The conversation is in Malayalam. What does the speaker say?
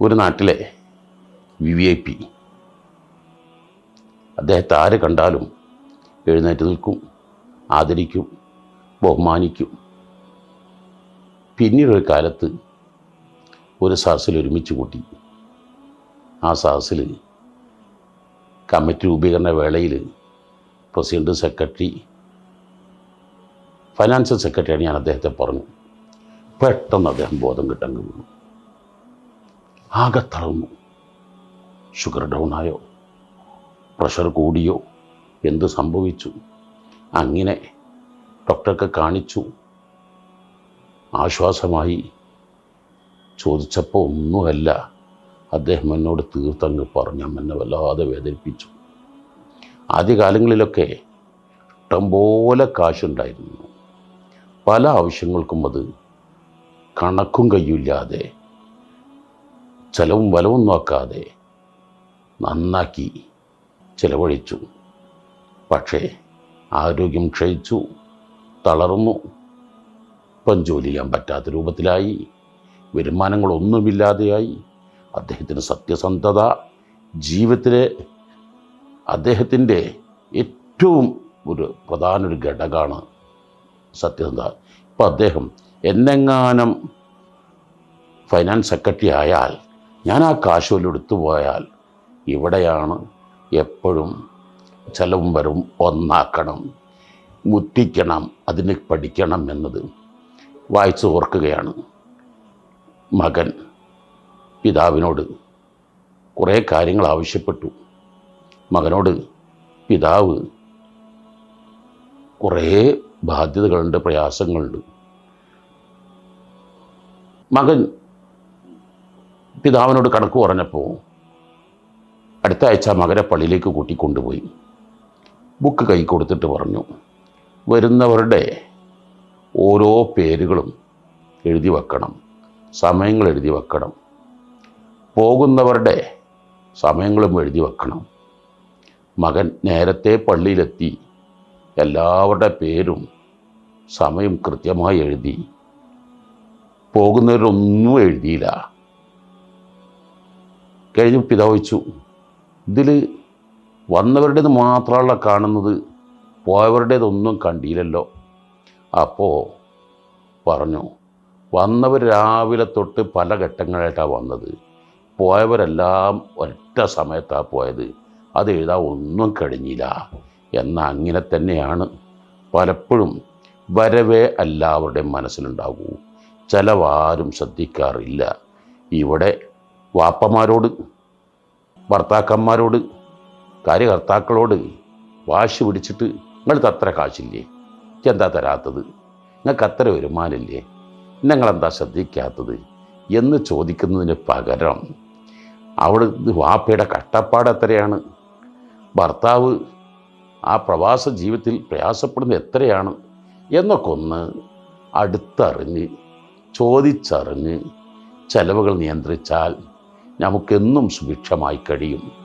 ഒരു നാട്ടിലെ വി വി ഐ പി അദ്ദേഹത്തെ ആര് കണ്ടാലും എഴുന്നേറ്റ് നിൽക്കും ആദരിക്കും ബഹുമാനിക്കും. പിന്നീടൊരു കാലത്ത് ഒരു സാഹസിൽ ഒരുമിച്ച് കൂട്ടി. ആ സാഹസിൽ കമ്മിറ്റി രൂപീകരണ വേളയിൽ പ്രസിഡന്റ് സെക്രട്ടറി ഫൈനാൻഷ്യൽ സെക്രട്ടറിയാണ് ഞാൻ അദ്ദേഹത്തെ പറഞ്ഞു പെട്ടെന്ന് അദ്ദേഹം ബോധം കിട്ടങ്ങ് വീണു. ആകെ തളർന്നു. ഷുഗർ ഡൗൺ ആയോ? പ്രഷർ കൂടിയോ? എന്ത് സംഭവിച്ചു? അങ്ങനെ ഡോക്ടർക്ക് കാണിച്ചു. ആശ്വാസമായി ചോദിച്ചപ്പോൾ ഒന്നുമല്ല അദ്ദേഹം എന്നോട് തീർത്തങ്ങ് പറഞ്ഞു. എന്നെ വല്ലാതെ വേദനിപ്പിച്ചു. ആദ്യകാലങ്ങളിലൊക്കെ ഇഷ്ടംപോലെ കാശുണ്ടായിരുന്നു. പല ആവശ്യങ്ങൾക്കും അത് കണക്കും കയ്യില്ലാതെ ചെലവും വലവും നോക്കാതെ നന്നാക്കി ചിലവഴിച്ചു. പക്ഷേ ആരോഗ്യം ക്ഷയിച്ചു തളർന്നു. ഇപ്പം ജോലി ചെയ്യാൻ പറ്റാത്ത രൂപത്തിലായി. വരുമാനങ്ങളൊന്നുമില്ലാതെയായി. അദ്ദേഹത്തിന് സത്യസന്ധത ജീവിതത്തിലെ അദ്ദേഹത്തിന്റെ ഏറ്റവും ഒരു പ്രധാന ഒരു ഘടകമാണ് സത്യസന്ധത. ഇപ്പം അദ്ദേഹം എന്നെങ്ങാനും ഫൈനാൻസ് സെക്രട്ടറി ആയാൽ ഞാൻ ആ കാശ് പോയാൽ ഇവിടെയാണ് എപ്പോഴും ചെലവും വരും ഒന്നാക്കണം. മുറ്റിക്കണം അതിന് പഠിക്കണം എന്നത് വായിച്ചു ഓർക്കുകയാണ്. മകൻ പിതാവിനോട് കുറേ കാര്യങ്ങൾ ആവശ്യപ്പെട്ടു. മകനോട് പിതാവ് കുറേ ബാധ്യതകളുണ്ട് പ്രയാസങ്ങളുണ്ട്. മകൻ പിതാവിനോട് കണക്ക് പറഞ്ഞപ്പോൾ അടുത്ത ആഴ്ച മകരെ പള്ളിയിലേക്ക് കൂട്ടിക്കൊണ്ടുപോയി. ബുക്ക് കൈ കൊടുത്തിട്ട് പറഞ്ഞു വരുന്നവരുടെ ഓരോ പേരുകളും എഴുതി വെക്കണം സമയങ്ങൾ എഴുതി വെക്കണം പോകുന്നവരുടെ സമയങ്ങളും എഴുതി വെക്കണം. മകൻ നേരത്തെ പള്ളിയിലെത്തി എല്ലാവരുടെ പേരും സമയം കൃത്യമായി എഴുതി. പോകുന്നവരൊന്നും എഴുതിയില്ല. കഴിഞ്ഞ് പിതാവ് വെച്ചു. ഇതിൽ വന്നവരുടേത് മാത്രമല്ല കാണുന്നത്. പോയവരുടേതൊന്നും കണ്ടില്ലല്ലോ. അപ്പോൾ പറഞ്ഞു വന്നവർ രാവിലെ തൊട്ട് പല ഘട്ടങ്ങളായിട്ടാണ് വന്നത്. പോയവരെല്ലാം ഒറ്റ സമയത്താണ് പോയത്. അത് എഴുതാൻ ഒന്നും കഴിഞ്ഞില്ല. എന്നാൽ അങ്ങനെ തന്നെയാണ്. പലപ്പോഴും വരവേ എല്ലാവരുടെയും മനസ്സിലുണ്ടാകൂ. ചിലവാരും ശ്രദ്ധിക്കാറില്ല. ഇവിടെ വാപ്പമാരോട് ഭർത്താക്കന്മാരോട് കാര്യകർത്താക്കളോട് വാശി പിടിച്ചിട്ട് നിങ്ങൾക്ക് അത്ര കാശില്ലേ? എന്താ തരാത്തത്? നിങ്ങൾക്ക് അത്ര വരുമാനമില്ലേ? നിങ്ങളെന്താ ശ്രദ്ധിക്കാത്തത്? എന്ന് ചോദിക്കുന്നതിന് പകരം അവിടെ വാപ്പയുടെ കഷ്ടപ്പാട് എത്രയാണ്? ഭർത്താവ് ആ പ്രവാസ ജീവിതത്തിൽ പ്രയാസപ്പെടുന്നത് എത്രയാണ്? എന്നൊക്കെ ഒന്ന് അടുത്തറിഞ്ഞ് ചോദിച്ചറിഞ്ഞ് ചെലവുകൾ നിയന്ത്രിച്ചാൽ നമുക്കെന്നും സുഭിക്ഷമായി കഴിയും.